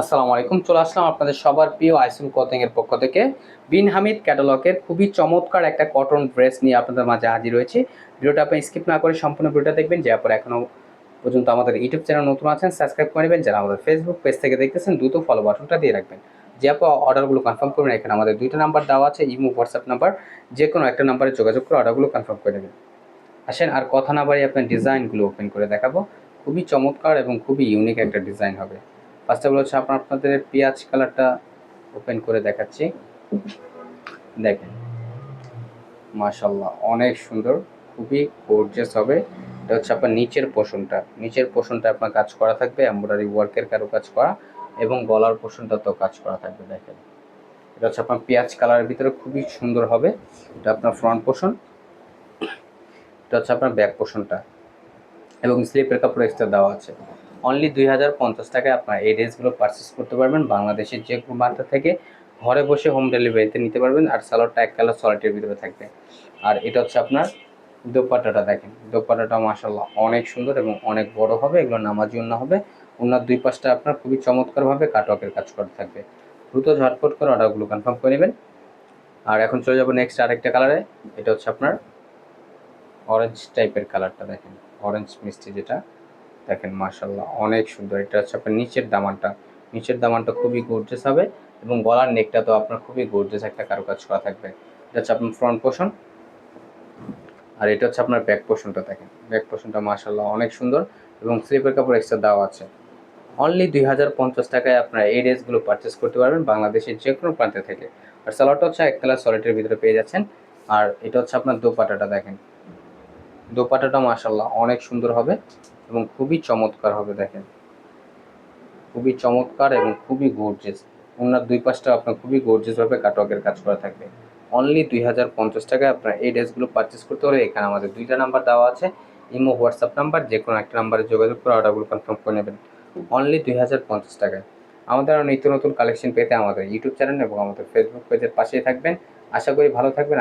আসসালামু আলাইকুম। চলে আসলাম আপনাদের সবার প্রিয় আইসুল এর পক্ষ থেকে। বিন হামিদ ক্যাটালগের খুবই চমৎকার একটা কটন ড্রেস নিয়ে আপনাদের মাঝে হাজির হয়েছে। ভিডিওটা আপনি স্কিপ না করে সম্পূর্ণ ভিডিওটা দেখবেন যে পর এখনও পর্যন্ত আমাদের ইউটিউব চ্যানেল নতুন আছেন সাবস্ক্রাইব করে নেবেন। যারা আমাদের ফেসবুক পেজ থেকে দেখতেছেন, দ্রুত ফলো বাটনটা দিয়ে রাখবেন। যে আপনি অর্ডারগুলো কনফার্ম করবেন, এখানে আমাদের দুইটা নাম্বার দেওয়া আছে, ইমো হোয়াটসঅ্যাপ নাম্বার যে কোনো একটা নাম্বারে যোগাযোগ করে অর্ডারগুলো কনফার্ম করে নেবেন। আসেন, আর কথা না বাড়িয়ে আপনার ডিজাইনগুলো ওপেন করে দেখাবো। খুবই চমৎকার এবং খুবই ইউনিক একটা ডিজাইন হবে। ফার্স্ট অফ অল হচ্ছে আপনার আপনাদের পেঁয়াজ কালারটা ওপেন করে দেখাচ্ছি। দেখেন। মাশাল্লাহ অনেক সুন্দর, খুবই গর্জিয়াস হবে। এটা হচ্ছে আপনার নিচের পোষণটা। নিচের পোষণটা আপনার কাজ করা থাকবে এমব্রয়ডারি ওয়ার্কের কারও কাজ করা, এবং গলার পোষণটা তো কাজ করা থাকবে, দেখেন। এটা হচ্ছে আপনার পেঁয়াজ কালারের ভিতরে খুবই সুন্দর হবে। এটা আপনার ফ্রন্ট পোষণ। এটা হচ্ছে আপনার ব্যাক পোষণটা। এবং স্লিপের কাপড় এক্সট্রা দেওয়া আছে। অনলি দুই হাজার পঞ্চাশ টাকায় আপনার এই ড্রেসগুলো পারচেস করতে পারবেন। বাংলাদেশের যে কোনো প্রান্ত থেকে ঘরে বসে হোম ডেলিভারিতে নিতে পারবেন আর সালোয়ারটা এক কালার সলিটের ভিতরে থাকবে। আর এটা হচ্ছে আপনার দোপাট্টাটা দেখেন। দোপাট্টাটা মাসাল্লাহ অনেক সুন্দর এবং অনেক বড় হবে, এগুলো নামাজি অন্য হবে। ওনার দুই পাশটা আপনার খুবই চমৎকারভাবে কাটওয়ার্কের কাজ করা থাকবে। দ্রুত ঝটপট করে অর্ডারগুলো কনফার্ম করে নেবেন। আর এখন চলে যাব নেক্সট আরেকটা কালারে এটা হচ্ছে আপনার অরেঞ্জ টাইপের কালারটা দেখেন। অরেঞ্জ মিষ্টি যেটা। দেখেন মাশাল্লাহ অনেক সুন্দর। এটা হচ্ছে আপনার নিচের দামানটা। নিচের দামানটা খুবই গর্জেস হবে এবং গলার নেকটা তো আপনার খুবই গর্জেস একটা কারুকাজ করা থাকবে। এটা হচ্ছে আপনার ফ্রন্ট পোর্শন আর এটা হচ্ছে আপনার ব্যাক পোর্শনটা দেখেন। ব্যাক পোর্শনটা মাশাল্লাহ অনেক সুন্দর এবং স্লিপের কাপড় এক্সট্রা দেওয়া আছে। অনলি দুই হাজার পঞ্চাশ টাকায় আপনারা এই ড্রেসগুলো পারচেস করতে পারবেন বাংলাদেশের যে কোনো প্রান্তে থেকে। আর সালোয়ারটা হচ্ছে এক কালার সলিটের ভিতরে পেয়ে যাচ্ছেন। আর এটা হচ্ছে আপনার দোপাটাটা দেখেন। দোপাটাটা মাশাল্লাহ অনেক সুন্দর হবে এবং খুবই চমৎকার হবে দেখেন। খুবই চমৎকার এবং খুবই গর্জেস ওনার দুই পাশটা আপনার খুবই গর্জেসভাবে কাটওয়ার্কের কাজ করা থাকবে অনলি দুই হাজার পঞ্চাশ টাকায় আপনার এই ড্রেসগুলো পারচেস করতে হলে এখানে আমাদের দুইটা নাম্বার দেওয়া আছে। ইমো, হোয়াটসঅ্যাপ নাম্বার যে কোনো একটা নাম্বারে যোগাযোগ করে অর্ডারগুলো কনফার্ম করে নেবেন। অনলি দুই হাজার পঞ্চাশ টাকায়। আমাদের আরও নিত্য নতুন কালেকশন পেতে আমাদের ইউটিউব চ্যানেল এবং আমাদের ফেসবুক পেজের পাশেই থাকবেন। আশা করি ভালো থাকবেন।